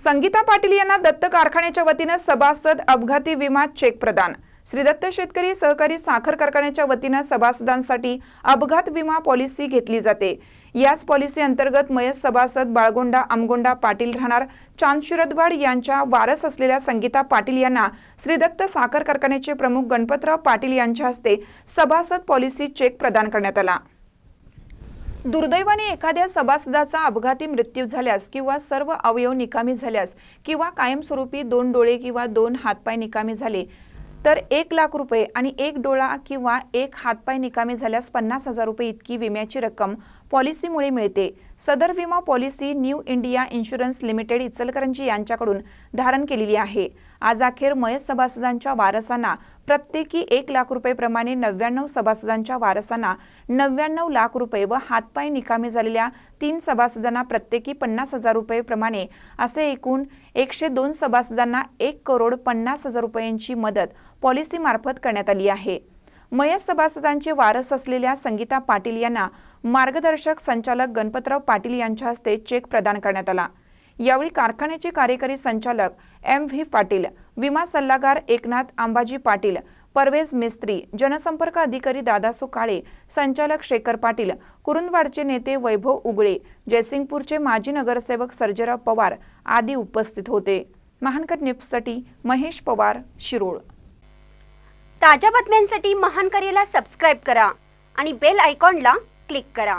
संगीता पाटील यांना दत्त कारखान्याच्या वतीनं सभासद अपघाती विमा चेक प्रदान. श्री दत्त शेतकरी सहकारी साखर कारखान्याच्या वतीनं सभासदांसाठी अपघात विमा पॉलिसी घेतली जाते. याच पॉलिसी अंतर्गत मयस सभासद बाळगोंडा आमगोंडा पाटील राहणार चांदशिरदवाड यांच्या वारस असलेल्या संगीता पाटील यांना श्री दत्त साखर कारखान्याचे प्रमुख गणपतराव पाटील यांच्या हस्ते सभासद पॉलिसी चेक प्रदान करण्यात आला. दुर्दैवाने एखाद्या सभासदाचा अपघाती मृत्यू झाल्यास किंवा सर्व अवयव निकामी झाल्यास किंवा कायमस्वरूपी दोन डोळे किंवा दोन हातपाय निकामी झाले तर एक लाख रुपये आणि एक डोळा किंवा एक हातपाय निकामी झाल्यास पन्नास हजार रुपये इतकी विम्याची रक्कम पॉलिसीमुळे मिळते. सदर विमा policy new India insurance limited Ichalkaranji यांच्याकडून धारण केलेली आहे. आज अखेर मयत सभासदांच्या वारसांना प्रत्येकी एक लाख रुपये प्रमाणे नव्याण्णव सभासदांच्या वारसांना नव्याण्णव लाख रुपये व हातपाय निकामी झालेल्या तीन सभासदांना प्रत्येकी पन्नास हजार रुपये प्रमाणे असे एकूण एकशे दोन सभासदांना एक करोड पन्नास हजार रुपयांची मदत पॉलिसीमार्फत करण्यात आली आहे. मयत सभासदांचे वारस असलेल्या संगीता पाटील यांना मार्गदर्शक संचालक गणपतराव पाटील यांच्या हस्ते चेक प्रदान करण्यात आला. यावेळी कारखान्याचे कार्यकारी संचालक एम व्ही पाटील विमा सल्लागार एकनाथ अंबाजी पाटील परवेज मिस्त्री जनसंपर्क अधिकारी दादासू काळे संचालक शेखर पाटील कुरुंदवाडचे नेते वैभव उगळे जयसिंगपूरचे माजी नगरसेवक सर्जेराव पवार आदी उपस्थित होते. महानकर न्यूजसाठी महेश पवार शिरोळ. ताज्या बातम्यांसाठी महानकरेला सबस्क्राईब करा आणि बेल आयकॉनला क्लिक करा.